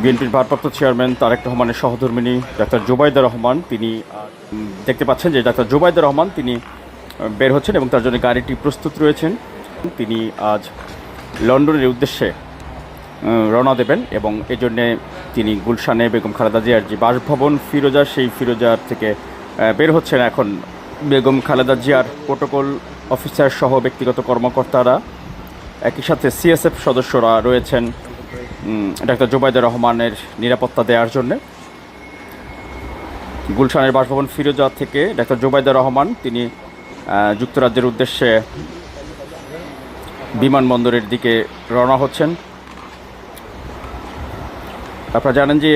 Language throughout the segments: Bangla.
বিএনপির ভারপ্রাপ্ত চেয়ারম্যান তারেক রহমানের সহধর্মিনী ডাক্তার জোবাইদা রহমান, তিনি দেখতে পাচ্ছেন যে ডাক্তার জোবাইদা রহমান তিনি বের হচ্ছেন এবং তার জন্য গাড়িটি প্রস্তুত রয়েছেন। তিনি আজ লন্ডনের উদ্দেশ্যে রওনা দেবেন এবং এজন্যে তিনি গুলশানে বেগম খালেদা জিয়ার যে বাসভবন ফিরোজা, সেই ফিরোজার থেকে বের হচ্ছেন এখন বেগম খালেদা জিয়ার প্রোটোকল অফিসার সহ ব্যক্তিগত কর্মকর্তারা। একই সাথে সিএসএফ সদস্যরা রয়েছেন। ডাক্তার জোবাইদা রহমানের নিরাপত্তা দেওয়ার জন্যে। গুলশানের বাসভবন ফিরোজা থেকে ডাক্তার জোবাইদা রহমান, তিনি যুক্তরাজ্যের উদ্দেশ্যে বিমানবন্দরের দিকে রওনা হচ্ছেন। আপনারা জানেন যে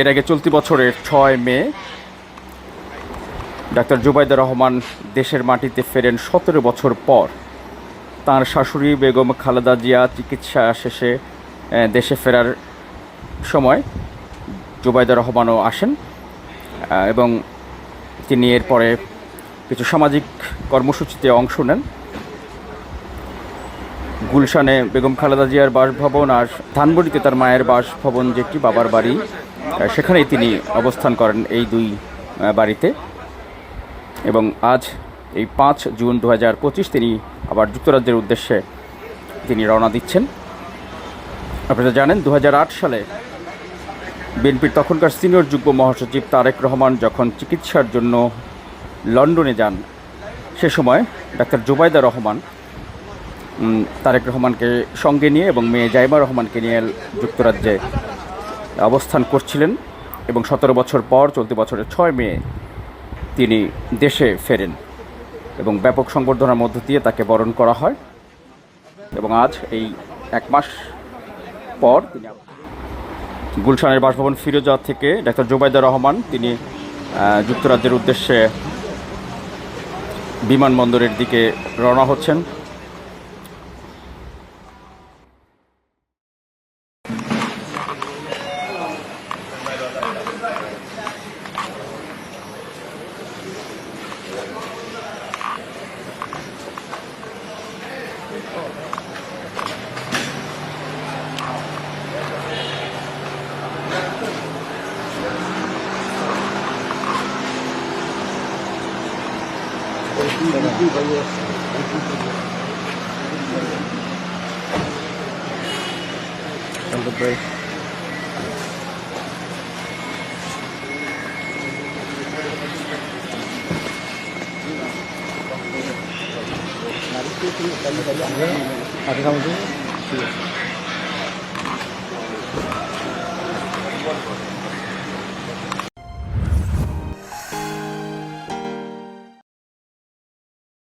এর আগে চলতি বছরের ছয় মে ডাক্তার জুবাইদা রহমান দেশের মাটিতে ফেরেন সতেরো বছর পর। তার শাশুড়ি বেগম খালেদা জিয়া চিকিৎসা শেষে দেশে ফেরার সময় জুবাইদা রহমানও আসেন এবং তিনি এরপরে কিছু সামাজিক কর্মসূচিতে অংশ নেন। গুলশানে বেগম খালেদা জিয়ার বাসভবন আর ধানবড়িতে তার মায়ের বাসভবন, যেটি বাবার বাড়ি সেখানেই তিনি অবস্থান করেন এই দুই বাড়িতে। এবং আজ এই পাঁচ জুন দু তিনি আবার যুক্তরাজ্যের উদ্দেশ্যে তিনি রওনা দিচ্ছেন। আপনারা জানেন দু হাজার আট সালে বিএনপির তখনকার সিনিয়র যুগ্ম মহাসচিব তারেক রহমান যখন চিকিৎসার জন্য লন্ডনে যান, সে সময় ডাক্তার জুবাইদা রহমান তারেক রহমানকে সঙ্গে নিয়ে এবং মেয়ে জাইমা রহমানকে নিয়ে যুক্তরাজ্যে অবস্থান করছিলেন এবং সতেরো বছর পর চলতি বছরের ছয় মে তিনি দেশে ফেরেন এবং ব্যাপক সংবর্ধনার মধ্য দিয়ে তাকে বরণ করা হয় এবং আজ এই এক মাস পর তিনি গুলশানের বাসভবন ফিরে যাওয়া থেকে ডাক্তার জোবাইদা রহমান, তিনি যুক্তরাজ্যের উদ্দেশ্যে বিমানবন্দরের দিকে রওনা হচ্ছেন। On the. Ada kamu tuh?